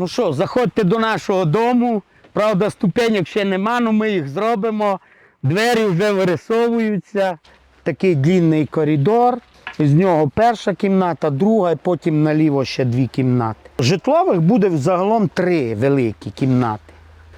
Ну що, заходьте до нашого дому. Правда, ступеньок ще нема, але ми їх зробимо. Двері вже вирисовуються. Такий длінний коридор. З нього перша кімната, друга, і потім наліво ще дві кімнати. Житлових буде загалом три великі кімнати.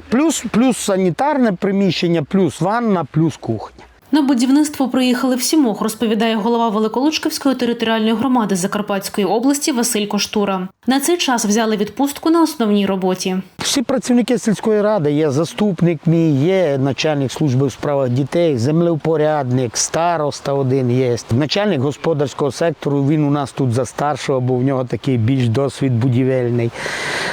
Плюс, плюс санітарне приміщення, плюс ванна, плюс кухня. На будівництво приїхали в сімох, розповідає голова Великолучківської територіальної громади Закарпатської області Василь Коштура. На цей час взяли відпустку на основній роботі. Всі працівники сільської ради є заступник мій, є начальник служби у справах дітей, землевпорядник, староста один є. Начальник господарського сектору, він у нас тут за старшого, бо в нього такий більш досвід будівельний.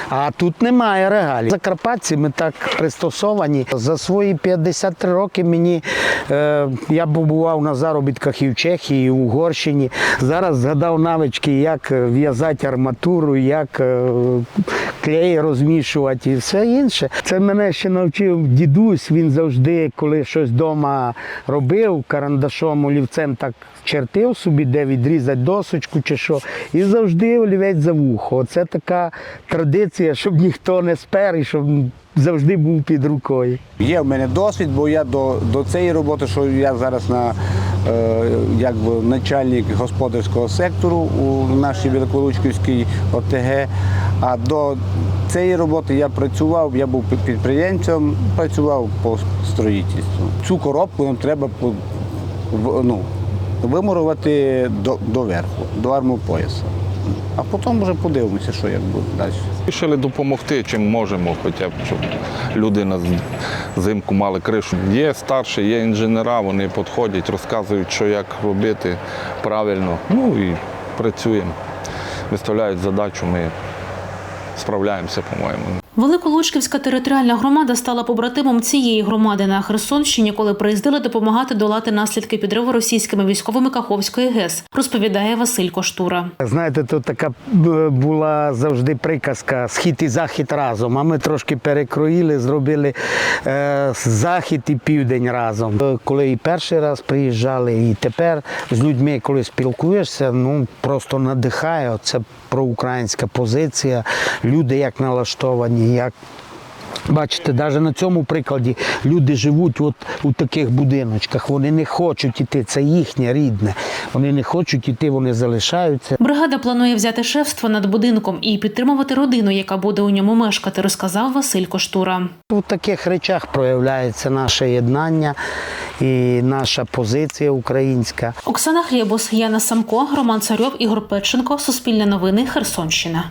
А тут немає регалій. Закарпатці ми так пристосовані. За свої 53 роки мені е, я побував на заробітках і в Чехії, і в Угорщині. Зараз згадав навички, як в'язати арматуру, як е, клей розмішувати і все інше. Це мене ще навчив дідусь. Він завжди, коли щось вдома робив, карандашом, олівцем так чертив собі, де відрізати досочку чи що. І завжди олівець за вухо. Це така традиція, щоб ніхто не спер і щоб завжди був під рукою. Є в мене досвід, бо я до, до цієї роботи, що я зараз на якби начальник господарського сектору у нашій Великолучківській ОТГ. А до цієї роботи я працював, я був під- підприємцем, працював по строїтельству. Цю коробку нам треба ну, вимурувати до, до верху, до армопояса. А потім вже подивимося, що як буде далі. Вирішили допомогти, чим можемо, хоча б щоб люди на мали кришу. Є старші, є інженера, вони підходять, розказують, що як робити правильно. Ну і працюємо. Виставляють задачу, ми справляємося, по-моєму. Великолучківська територіальна громада стала побратимом цієї громади на Херсонщині, коли приїздили допомагати долати наслідки підриву російськими військовими Каховської ГЕС, розповідає Василь Коштура. Знаєте, тут така була завжди приказка схід і захід разом. А ми трошки перекроїли, зробили е, захід і південь разом. Е, Коли і перший раз приїжджали, і тепер з людьми, коли спілкуєшся, ну просто надихає. Це проукраїнська позиція. Люди як налаштовані, як Бачите, навіть на цьому прикладі люди живуть от у таких будиночках. Вони не хочуть іти, це їхнє рідне. Вони не хочуть іти, вони залишаються. Бригада планує взяти шефство над будинком і підтримувати родину, яка буде у ньому мешкати, розказав Василь Коштура. У таких речах проявляється наше єднання і наша позиція українська. Оксана Хлєбус, Яна Самко, Роман Царьов, Ігор Петченко. Суспільне новини. Херсонщина.